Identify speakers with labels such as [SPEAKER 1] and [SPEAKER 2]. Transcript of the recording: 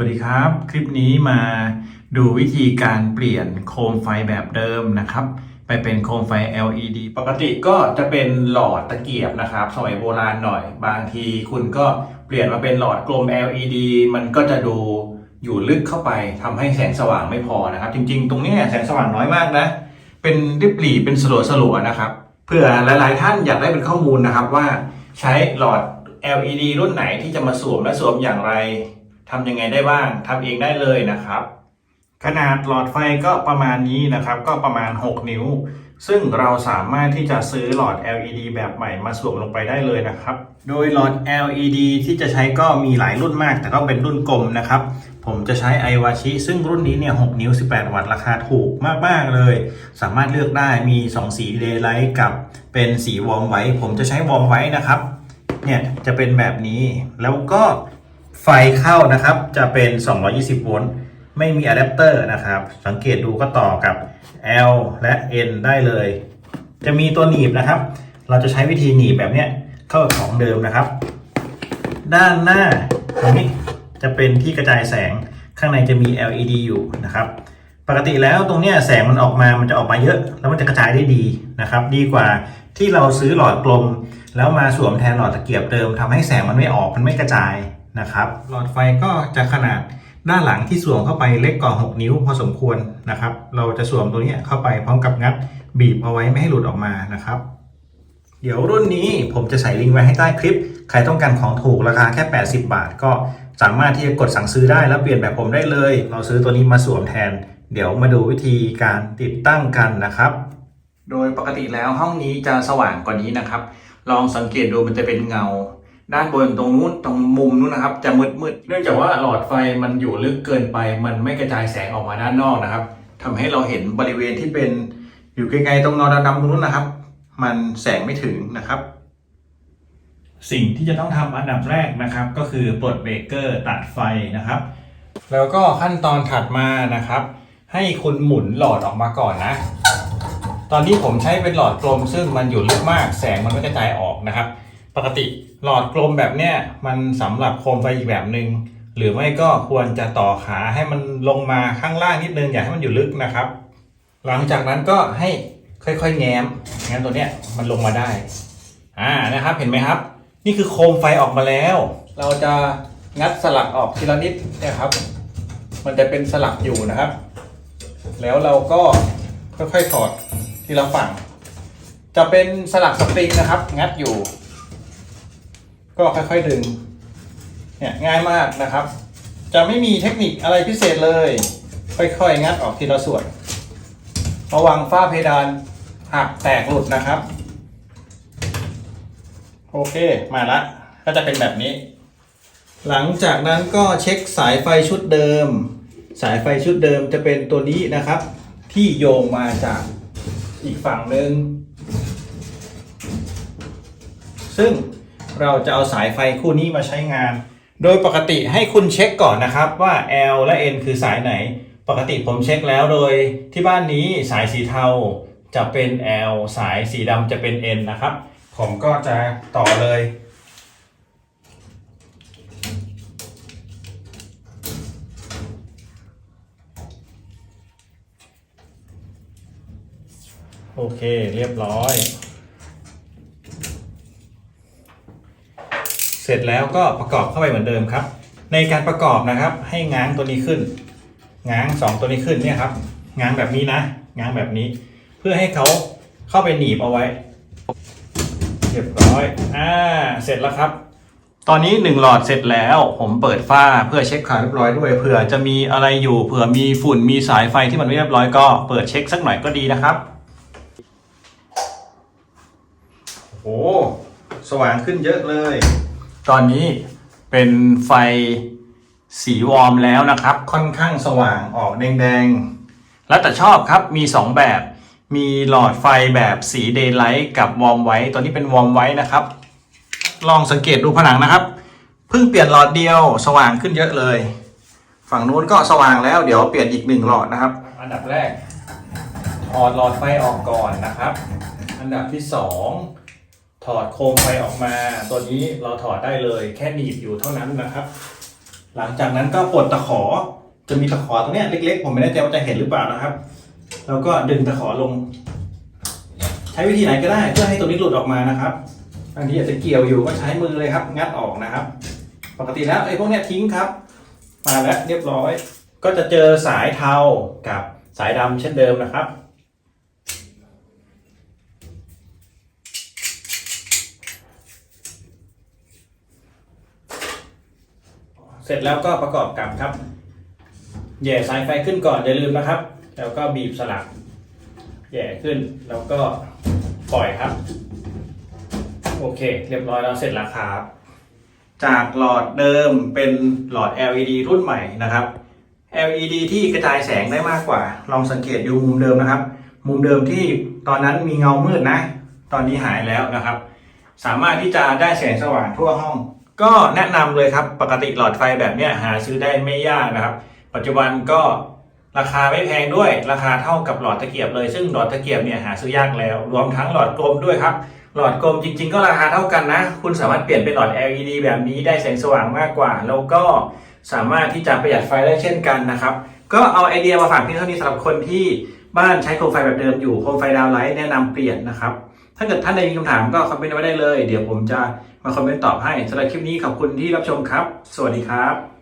[SPEAKER 1] วัสดีครับ คลิปนี้มาดูวิธีการเปลี่ยนโคมไฟแบบเดิมนะครับ ไปเป็นโคมไฟ LED ปกติก็จะเป็นหลอดตะเกียบนะครับ สมัยโบราณหน่อย บางทีคุณก็เปลี่ยนมาเป็นหลอดกลม LED มันก็จะดูอยู่ลึกเข้าไปทำให้แสงสว่างไม่พอนะครับ จริงๆ ตรงนี้แสงสว่างน้อยมากนะ เป็นริบหรี่เป็นสลัวสลัวนะครับเผื่อหลายๆท่านอยากได้เป็นข้อมูลนะครับว่าใช้หลอด LED รุ่นไหนที่จะมาสวมและสวมอย่างไร ทำยังไงได้บ้างทำเองได้เลยนะครับ ขนาดหลอดไฟก็ประมาณนี้นะครับ ก็ประมาณ 6 นิ้ว ซึ่งเราสามารถที่จะซื้อหลอด LED แบบใหม่มาสวมลงไปได้เลยนะครับ โดยหลอด LED ที่จะใช้ก็มีหลายรุ่นมาก แต่ต้องเป็นรุ่นกลมนะครับ ผมจะใช้ i w a c h i ซึ่งรุ่นนี้เนี่ย 6 นิ้ว 18 วัตต์ราคาถูกมากๆเลย สามารถเลือกได้มี 2 สี Daylight กับเป็นสีวอร์มไว้ ผมจะใช้วอร์มไว้นะครับ เนี่ยจะเป็นแบบนี้แล้วก็ ไฟเข้านะครับจะเป็น 220 โวลต์ไม่มีอะแดปเตอร์นะครับ สังเกตดูก็ต่อกับ L และ N ได้เลย จะมีตัวหนีบนะครับ เราจะใช้วิธีหนีบแบบเนี้ยเข้าของเดิมนะครับ ด้านหน้าตรงนี้จะเป็นที่กระจายแสงข้างในจะมี LED อยู่นะครับ ปกติแล้วตรงเนี้ยแสงมันออกมา มันจะออกมาเยอะ แล้วมันจะกระจายได้ดีนะครับ ดีกว่าที่เราซื้อหลอดกลม แล้วมาสวมแทนหลอดตะเกียบเดิมทำให้แสงมันไม่ออกมันไม่กระจาย นะครับ หลอดไฟก็จะขนาดด้านหลังที่สวมเข้าไปเล็กกว่า 6 นิ้วพอสมควรนะครับ เราจะสวมตัวนี้เข้าไปพร้อมกับงัดบีบเอาไว้ไม่ให้หลุดออกมานะครับ เดี๋ยวรุ่นนี้ผมจะใส่ลิงก์ไว้ให้ใต้คลิป ใครต้องการของถูกราคาแค่ 80 บาท ก็สามารถที่จะกดสั่งซื้อได้แล้วเปลี่ยนแบบผมได้เลย เราซื้อตัวนี้มาสวมแทน เดี๋ยวมาดูวิธีการติดตั้งกันนะครับ โดยปกติแล้วห้องนี้จะสว่างกว่านี้นะครับ ลองสังเกตดูมันจะเป็นเงา ด้านบนตรงนู้นตรงมุมนู้นนะครับ จะมืดมืดๆเนื่องจากว่าหลอดไฟมันอยู่ลึกเกินไป มันไม่กระจายแสงออกมาด้านนอกนะครับทำให้เราเห็นบริเวณที่เป็นอยู่ไกลๆตรงเงาดำๆตรงนู้นนะครับ มันแสงไม่ถึงนะครับ สิ่งที่จะต้องทำอันดับแรกนะครับ ก็คือปลดเบรกเกอร์ตัดไฟนะครับ แล้วก็ขั้นตอนถัดมานะครับ ให้คุณหมุนหลอดออกมาก่อนนะตอนนี้ผมใช้เป็นหลอดกลมซึ่งมันอยู่ลึกมากแสงมันไม่กระจายออกนะครับ ปกติหลอดกลมแบบเนี้ยมันสำหรับโคมไฟอีกแบบหนึ่งหรือไม่ก็ควรจะต่อขาให้มันลงมาข้างล่างนิดนึงอย่าให้มันอยู่ลึกนะครับ หลังจากนั้นก็ให้ค่อยๆ แง้มแง้มตัวเนี้ยมันลงมาได้อ่านะครับเห็นไหมครับ นี่คือโคมไฟออกมาแล้ว เราจะงัดสลักออกทีละนิดเนี่ยครับ มันจะเป็นสลักอยู่นะครับ แล้วเราก็ค่อยๆถอดทีละฝั่ง จะเป็นสลักสปริงนะครับ งัดอยู่ ก็ค่อยๆดึง เนี่ยง่ายมากนะครับ จะไม่มีเทคนิคอะไรพิเศษเลย ค่อยๆงัดออกทีละส่วน ระวังฝ้าเพดานหักแตกหลุดนะครับ โอเคมาละ ก็จะเป็นแบบนี้ หลังจากนั้นก็เช็คสายไฟชุดเดิม สายไฟชุดเดิมจะเป็นตัวนี้นะครับ ที่โยงมาจากอีกฝั่งหนึ่งซึ่ง เราจะเอาสายไฟคู่นี้มาใช้งาน โดยปกติให้คุณเช็คก่อนนะครับว่า L และ N คือสายไหน ปกติผมเช็คแล้วโดยที่บ้านนี้สายสีเทาจะเป็น L สายสีดำจะเป็น N นะครับ ผมก็จะต่อเลยโอเค เรียบร้อย เส ร็จแล้วก็ประกอบเข้าไปเหมือนเดิมครับ ในการประกอบนะครับให้ง้างตัวนี้ขึ้น ง้างสองตัวนี้ขึ้นเนี่ยครับง้างแบบนี้นะ ง้างแบบนี้ เพื่อให้เขาเข้าไปหนีบเอาไว้ เรียบร้อยอ่าเสร็จแล้วครับ ตอนนี้หนึ่งหลอดเสร็จแล้ว ผมเปิดฝ้าเพื่อเช็คข่าวเรียบร้อยด้วยเผื่อจะมีอะไรอยู่เผื่อมีฝุ่นมีสายไฟที่มันไม่เรียบร้อยก็เปิดเช็คสักหน่อยก็ดีนะครับโอ้สว่างขึ้นเยอะเลย ตอนนี้เป็นไฟสีวอร์มแล้วนะครับ ค่อนข้างสว่างออกแดงๆ แล้วแต่ชอบครับมี 2 แบบ มีหลอดไฟแบบสีเดย์ไลท์กับวอร์มไว้ตอนนี้เป็นวอร์มไว้นะครับ ลองสังเกตดูผนังนะครับ เพิ่งเปลี่ยนหลอดเดียวสว่างขึ้นเยอะเลย ฝั่งนู้นก็สว่างแล้วเดี๋ยวเปลี่ยนอีกหนึ่งหลอดนะครับ อันดับแรกถอดหลอดไฟออกก่อนนะครับ อันดับที่ส องถอดโคมไฟออกมา ตัวนี้เราถอดได้เลยแค่หนีบอยู่เท่านั้นนะครับ หลังจากนั้นก็ปลดตะขอ จะมีตะขอตรงเนี้ยเล็กๆ ผมไม่แน่ใจว่าจะเห็นหรือเปล่านะครับ แล้วก็ดึงตะขอลง ใช้วิธีไหนก็ได้เพื่อให้ตัวนี้หลุดออกมานะครับบางทีอาจจะเกี่ยวอยู่ก็ใช้มือเลยครับ งัดออกนะครับ ปกติแล้วไอ้พวกเนี้ยทิ้งครับ มาแล้วเรียบร้อย ก็จะเจอสายเทากับสายดำเช่นเดิมนะครับ สร็จแล้วก็ประกอบกับครับแย่สายไฟขึ้นก่อนอย่าลืมนะครับ แล้วก็บีบสลักแย่ขึ้นแล้วก็ปล่อยครับ โอเค เรียบร้อยแล้วเสร็จแล้วครับจากหลอดเดิมเป็นหลอด LED รุ่นใหม่นะครับ LED ที่กระจายแสงได้มากกว่า ลองสังเกตดูมุมเดิมนะครับ มุมเดิมที่ตอนนั้นมีเงามืดนะ ตอนนี้หายแล้วนะครับ สามารถที่จะได้แสงสว่างทั่วห้อง ก็แนะนำเลยครับปกติหลอดไฟแบบเนี้ยหาซื้อได้ไม่ยากนะครับ ปัจจุบันก็ราคาไม่แพงด้วยราคาเท่ากับหลอดตะเกียบเลย ซึ่งหลอดตะเกียบเนี่ยหาซื้อยากแล้ว รวมทั้งหลอดกลมด้วยครับ หลอดกลมจริง ๆ ก็ราคาเท่ากันนะ คุณสามารถเปลี่ยนเป็นหลอด LED แบบนี้ได้แสงสว่างมากกว่า แล้วก็สามารถที่จะประหยัดไฟได้เช่นกันนะครับ ก็เอาไอเดียมาฝากเพียงเท่านี้สำหรับคนที่บ้านใช้โคมไฟแบบเดิมอยู่โคมไฟดาวไลท์แนะนำเปลี่ยนนะครับ ถ้าเกิดท่านใดมีคำถามก็คอมเมนต์ไว้ได้เลย เดี๋ยวผมจะ มาคอมเมนต์ตอบให้สำหรับคลิปนี้ขอบคุณที่รับชมครับ สวัสดีครับ